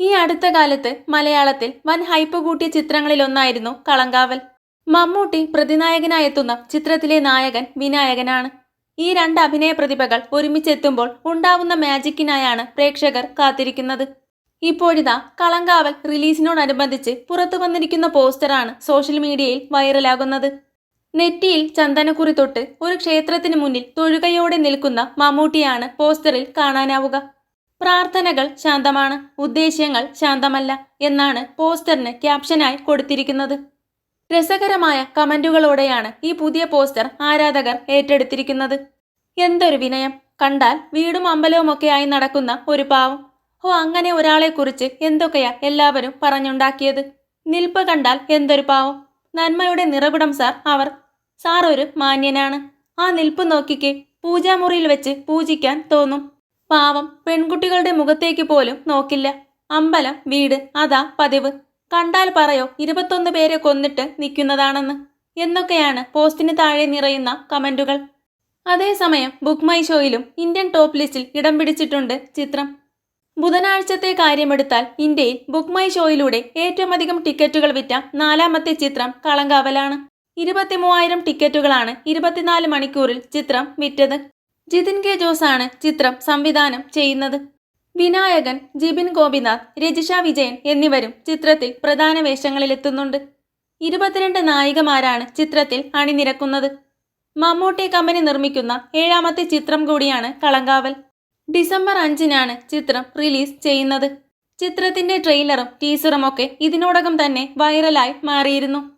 ഈ അടുത്ത കാലത്ത് മലയാളത്തിൽ വൻ ഹൈപ്പ് കൂട്ടിയ ചിത്രങ്ങളിലൊന്നായിരുന്നു കളങ്കാവൽ. മമ്മൂട്ടി പ്രതിനായകനായെത്തുന്ന ചിത്രത്തിലെ നായകൻ വിനായകനാണ്. ഈ രണ്ട് അഭിനയ പ്രതിഭകൾ ഒരുമിച്ചെത്തുമ്പോൾ ഉണ്ടാവുന്ന മാജിക്കിനായാണ് പ്രേക്ഷകർ കാത്തിരിക്കുന്നത്. ഇപ്പോഴിതാ കളങ്കാവൽ റിലീസിനോടനുബന്ധിച്ച് പുറത്തു വന്നിരിക്കുന്ന പോസ്റ്ററാണ് സോഷ്യൽ മീഡിയയിൽ വൈറലാകുന്നത്. നെറ്റിയിൽ ചന്ദനക്കുറി തൊട്ട് ഒരു ക്ഷേത്രത്തിന് മുന്നിൽ തൊഴുകയോടെ നിൽക്കുന്ന മമ്മൂട്ടിയാണ് പോസ്റ്ററിൽ കാണാനാവുക. പ്രാർത്ഥനകൾ ശാന്തമാണ് ഉദ്ദേശ്യങ്ങൾ ശാന്തമല്ല എന്നാണ് പോസ്റ്ററിന് ക്യാപ്ഷനായി കൊടുത്തിരിക്കുന്നത്. രസകരമായ കമന്റുകളോടെയാണ് ഈ പുതിയ പോസ്റ്റർ ആരാധകർ ഏറ്റെടുത്തിരിക്കുന്നത്. എന്തൊരു വിനയം. കണ്ടാൽ വീടും അമ്പലവുമൊക്കെയായി നടക്കുന്ന ഒരു പാവം. ഓ അങ്ങനെ ഒരാളെക്കുറിച്ച് എന്തൊക്കെയാ എല്ലാവരും പറഞ്ഞുണ്ടാക്കിയത്? നിൽപ്പ് കണ്ടാൽ എന്തൊരു പാവം. നന്മയുടെ നിറകുടം സാർ. അവർ സാർ ഒരു മാന്യനാണ്. ആ നിൽപ്പ് നോക്കിക്കേ. പൂജാമുറിയിൽ വെച്ച് പൂജിക്കാൻ തോന്നും. പാവം പെൺകുട്ടികളുടെ മുഖത്തേക്ക് പോലും നോക്കില്ല. അമ്പലം വീട് അതാ പതിവ്. കണ്ടാൽ പറയോ ഇരുപത്തൊന്ന് പേരെ കൊന്നിട്ട് നിൽക്കുന്നതാണെന്ന്? എന്നൊക്കെയാണ് പോസ്റ്റിന് താഴെ നിറയുന്ന കമന്റുകൾ. അതേസമയം ബുക്ക് മൈ ഷോയിലും ഇന്ത്യൻ ടോപ്പ് ലിസ്റ്റിൽ ഇടം പിടിച്ചിട്ടുണ്ട് ചിത്രം. ബുധനാഴ്ചത്തെ കാര്യമെടുത്താൽ ഇന്ത്യയിൽ ബുക്ക് മൈ ഷോയിലൂടെ ഏറ്റവും അധികം ടിക്കറ്റുകൾ വിറ്റ നാലാമത്തെ ചിത്രം കളങ്കാവലാണ്. ഇരുപത്തിമൂവായിരം ടിക്കറ്റുകളാണ് ഇരുപത്തിനാല് മണിക്കൂറിൽ ചിത്രം വിറ്റത്. ജിതിൻ കെ ആണ് ചിത്രം സംവിധാനം ചെയ്യുന്നത്. വിനായകൻ ജിബിൻ ഗോപിനാഥ് രജിഷ വിജയൻ എന്നിവരും ചിത്രത്തിൽ പ്രധാന വേഷങ്ങളിലെത്തുന്നുണ്ട്. ഇരുപത്തിരണ്ട് നായികമാരാണ് ചിത്രത്തിൽ അണിനിരക്കുന്നത്. മമ്മൂട്ടി കമ്പനി നിർമ്മിക്കുന്ന ഏഴാമത്തെ ചിത്രം കൂടിയാണ് കളങ്കാവൽ. ഡിസംബർ അഞ്ചിനാണ് ചിത്രം റിലീസ് ചെയ്യുന്നത്. ചിത്രത്തിന്റെ ട്രെയിലറും ടീസറും ഒക്കെ ഇതിനോടകം തന്നെ വൈറലായി മാറിയിരുന്നു.